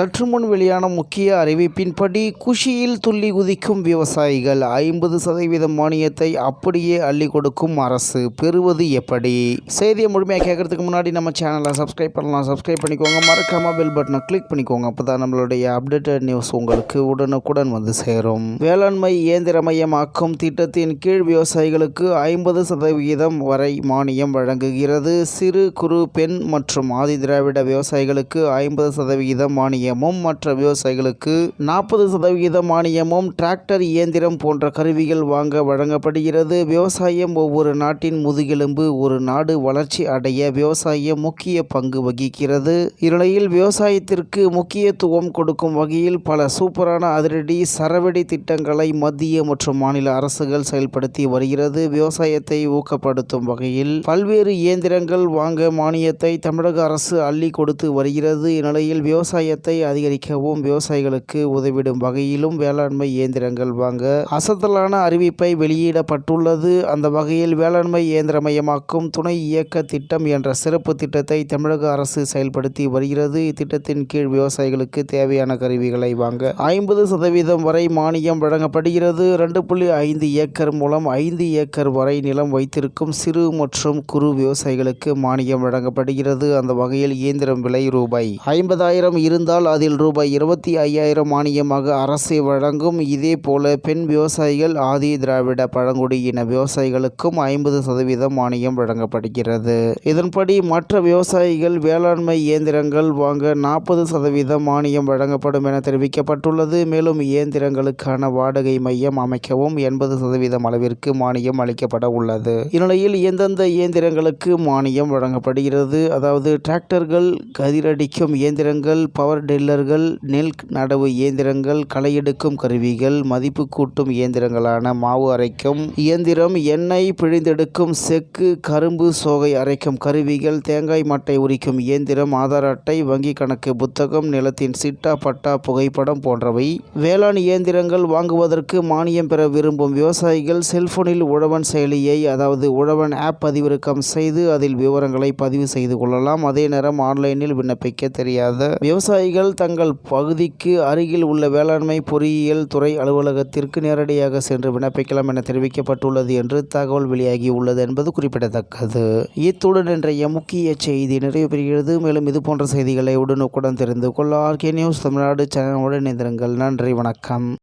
சற்று முன் வெளியான முக்கிய அறிவிப்பின்படி குஷியில் துள்ளி குதிக்கும் விவசாயிகள் ஐம்பது சதவீத மானியத்தை அப்படியே அள்ளி கொடுக்கும் அரசு. பெறுவது எப்படி? செய்தியை முழுமையாக கேட்கறதுக்கு முன்னாடி நம்ம சேனலை சப்ஸ்கிரைப் பண்ணலாம். சப்ஸ்கிரைப் பண்ணிக்கோங்க. மறக்காம பெல் பட்டனை கிளிக் பண்ணிக்கோங்க. அப்போதான் நம்மளுடைய அப்டேட்டட் நியூஸ் உங்களுக்கு உடனுக்குடன் வந்து சேரும். வேளாண்மை இயந்திரமயமாக்கும் திட்டத்தின் கீழ் விவசாயிகளுக்கு ஐம்பது சதவிகிதம் வரை மானியம் வழங்குகிறது. சிறு குறு பெண் மற்றும் ஆதி திராவிட விவசாயிகளுக்கு ஐம்பது சதவிகிதம் மானியம் மானியமும் மற்ற விவசாயிகளுக்கு நாற்பது சதவிகித மானியமும் டிராக்டர் இயந்திரம் போன்ற கருவிகள் வாங்க வழங்கப்படுகிறது. விவசாயம் ஒவ்வொரு நாட்டின் முதுகெலும்பு ஒரு நாடு வளர்ச்சி அடைய விவசாயம் முக்கிய பங்கு வகிக்கிறது. இந்நிலையில் விவசாயத்திற்கு முக்கியத்துவம் கொடுக்கும் வகையில் பல சூப்பரான அதிரடி சரவெடி திட்டங்களை மத்திய மற்றும் மாநில அரசுகள் செயல்படுத்தி வருகிறது. விவசாயத்தை ஊக்கப்படுத்தும் வகையில் பல்வேறு இயந்திரங்கள் வாங்க மானியத்தை தமிழக அரசு அள்ளி கொடுத்து வருகிறது. இந்நிலையில் விவசாயத்தை அதிகரிக்கவும் விவசாயிகளுக்கு உதவிடும் வகையிலும் வேளாண்மை இயந்திரங்கள் வாங்க அசத்தலான அறிவிப்பை வெளியிடப்பட்டுள்ளது. அந்த வகையில் வேளாண்மை இயந்திரமயமாக்கும் துணை இயக்க திட்டம் என்ற சிறப்பு திட்டத்தை தமிழக அரசு செயல்படுத்தி வருகிறது. இத்திட்டத்தின் கீழ் விவசாயிகளுக்கு தேவையான கருவிகளை வாங்க ஐம்பது சதவீதம் வரை மானியம் வழங்கப்படுகிறது. ரெண்டு புள்ளி ஐந்து ஏக்கர் மூலம் ஐந்து ஏக்கர் வரை நிலம் வைத்திருக்கும் சிறு மற்றும் குறு விவசாயிகளுக்கு மானியம் வழங்கப்படுகிறது. அந்த வகையில் இயந்திரம் விலை ரூபாய் ஐம்பதாயிரம் இருந்தால் அதில் ரூபாய் இருபத்தி ஐயாயிரம் மானியமாக அரசு வழங்கும். இதே போல பெண் விவசாயிகள் ஆதி திராவிட பழங்குடியின விவசாயிகளுக்கும் ஐம்பது சதவீதம் மானியம் வழங்கப்படுகிறது. இதன்படி மற்ற விவசாயிகள் வேளாண்மை இயந்திரங்கள் வாங்க நாற்பது சதவீதம் மானியம் வழங்கப்படும் என தெரிவிக்கப்பட்டுள்ளது. மேலும் இயந்திரங்களுக்கான வாடகை மையம் அமைக்கவும் எண்பது சதவீதம் அளவிற்கு மானியம் அளிக்கப்பட உள்ளது. இந்நிலையில் எந்தெந்த இயந்திரங்களுக்கு மானியம் வழங்கப்படுகிறது? அதாவது டிராக்டர்கள் கதிரடிக்கும் இயந்திரங்கள் பவர் டில்லர்கள் நெல் நடவு இயந்திரங்கள் களை எடுக்கும் கருவிகள் மதிப்பு கூட்டும் இயந்திரங்களான மாவு அரைக்கும் இயந்திரம் எண்ணெய் பிழிந்தெடுக்கும் செக்கு கரும்பு சோகை அரைக்கும் கருவிகள் தேங்காய் மட்டை உரிக்கும் இயந்திரம் ஆதார் அட்டை வங்கி கணக்கு புத்தகம் நிலத்தின் சிட்டா பட்டா புகைப்படம் போன்றவை வேளாண் இயந்திரங்கள் வாங்குவதற்கு மானியம் பெற விரும்பும் விவசாயிகள் செல்போனில் உழவன் செயலியை அதாவது உழவன் ஆப் பதிவிறக்கம் செய்து அதில் விவரங்களை பதிவு செய்து கொள்ளலாம் அதே நேரம் ஆன்லைனில் விண்ணப்பிக்க தெரியாத விவசாயிகள் தங்கள் பகுதிக்கு அருகில் உள்ள வேளாண்மை பொறியியல் துறை அலுவலகத்திற்கு நேரடியாக சென்று விண்ணப்பிக்கலாம் என தெரிவிக்கப்பட்டுள்ளது என்று தகவல் வெளியாகி உள்ளது என்பது குறிப்பிடத்தக்கது. இத்துடன் இன்றைய முக்கிய செய்தி நிறைவு பெறுகிறது. மேலும் இது போன்ற செய்திகளை உடனுக்குடன் தெரிந்து கொள்ள ஆர்கே நியூஸ் தமிழ்நாடு சேனலுடன் இணைந்திருங்கள். நன்றி வணக்கம்.